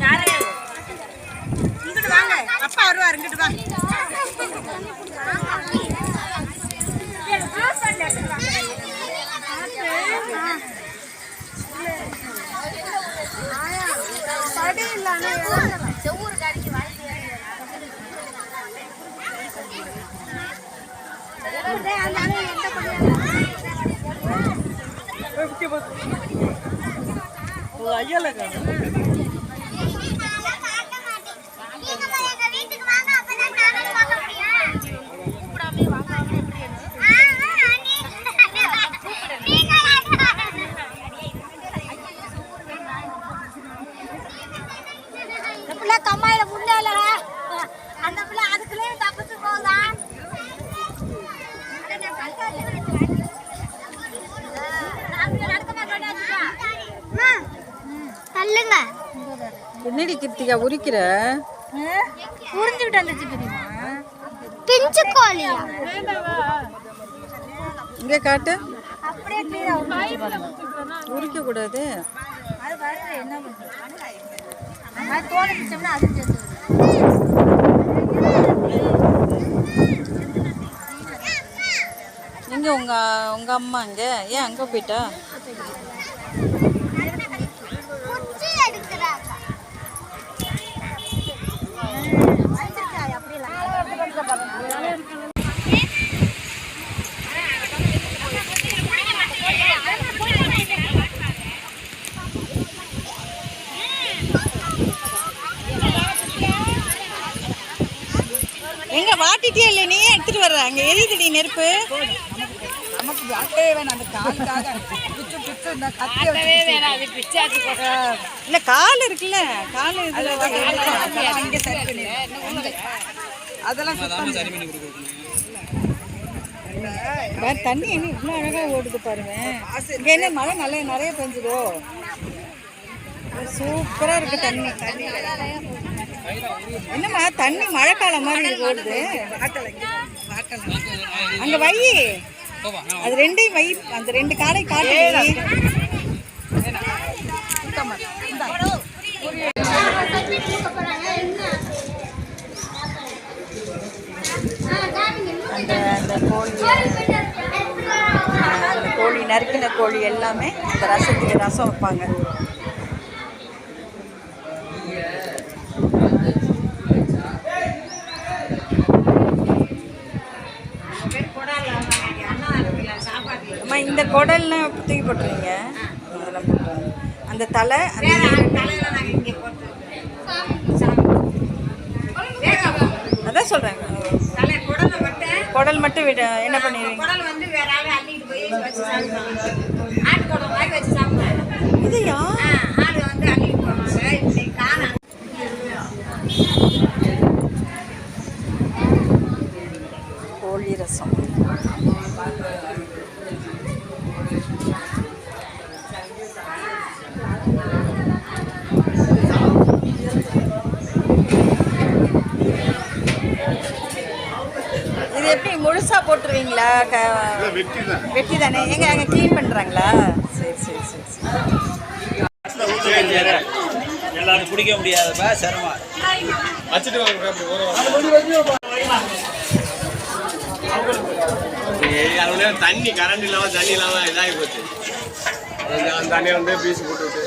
Sir இங்கிட்டு வாங்க அப்பா வருவார் இங்கிட்டு வாங்க பிள்ளை கம்மாயில முன்னால அந்த பிள்ளை அதுக்குள்ளே தப்பிச்சு போகுதா தள்ளுங்க. என்னடி கிருத்திகா உரிக்கிற? உறிஞ்சுக்கிட்டு வந்துச்சு தெரியுமா? பிஞ்சு கோழியா இங்கே காட்டு. உரிக்க கூடாது அது என்ன அது தோலை பிடிச்சோம்னா அது உங்க உங்க அம்மா அங்கே ஏன் அங்க போயிட்டா? எங்க வாட்டிட்டே இல்லை நீ எடுத்துட்டு வர்ற. அங்க எரியுதுடி நெருப்பு. நமக்கு வாட்டே வேணாம். அந்த காலுக்காக. பிச்சு பிச்சு இந்த கத்திய இல்ல கால் இருக்குல்ல. கால் இதுல அதெல்லாம் அங்கே சரி பண்ணி அதெல்லாம் சுத்தம் பாரு தண்ணி என்ன இவ்வளோ அழகா ஓடுது பாருங்க. இங்க என்ன மழை நல்லா நிறைய பெஞ்சுதோ? சூப்பரா இருக்கு தண்ணி. தண்ணி என்னம்மா தண்ணி மழைக்காலம் மாதிரி இருக்கு. ஓடுது அங்க வை. அது ரெண்டையும் வை. அந்த ரெண்டு காலை காட்டு. அந்த அந்த கோழி. அந்த கோழி நறுக்கின கோழி எல்லாமே அந்த ரசத்துக்கு ரசம் வைப்பாங்க. அம்மா இந்த குடல்லாம் தூக்கி போட்டுருவீங்க அதெல்லாம் போட்டுருங்க. அந்த தலை அந்த அதான் சொல்கிறேன் குடல் மட்டும். விட என்ன பண்ணுவீங்க வந்து வேற ஆளு முழுசா போட்டுருவீங்களா? க- வெட்டி தானே. எங்க அங்க க்ளீன் பண்றாங்களா? சரி சரி சரி சரி. எல்லாரும் குடிக்க முடியாதப்ப சிரமம். தண்ணி கரண்ட் இல்லாம தண்ணி இல்லாம இதாகி போச்சு. அந்த தண்ணியை வந்து பீஸ் போட்டு விட்டு